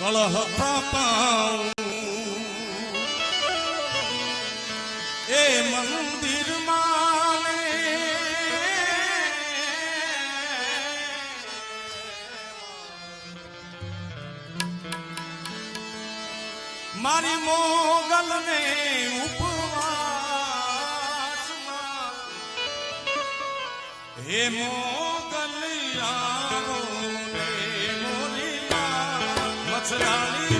કળહ પ્રપાઉં એ મંદિર માને મારી મોગલને ઉપવાસમાં. હે મોગલ આવો સલાની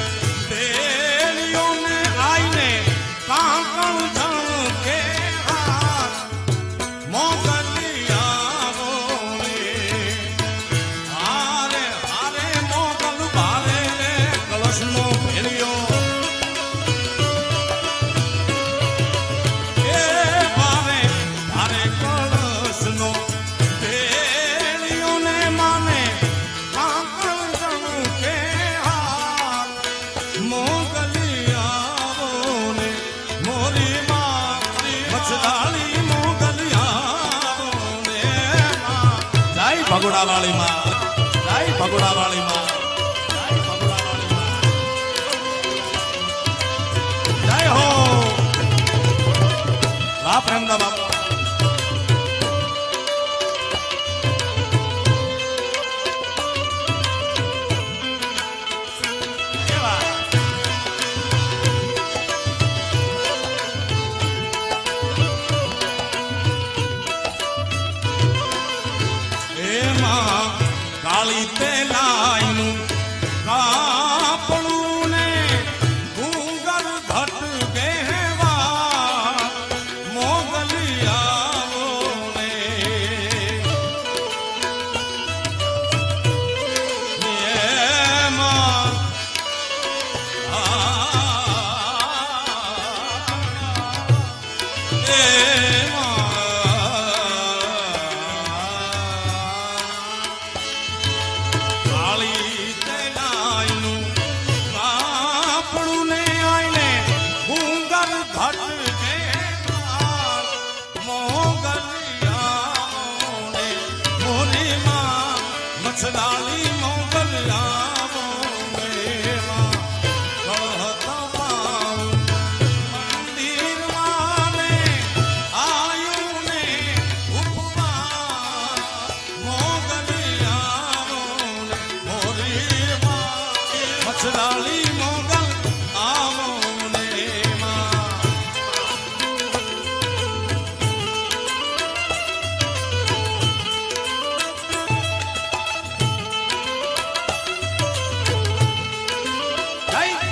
ભગોડા વાળી માં ભગોડા વાળી માં જય હો રામ રામ બાપુ કાળી તેલાયનું આપણું ને ભૂગર ધટ બેહવા મોગલિયાઓ ને એમાં મોગલિયા મોને મોને માં મચલાલી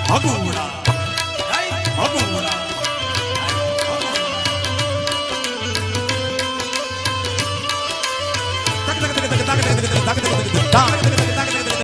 ભગુડા. ભગુડા. તક તક તક તક તક તક તક તક તક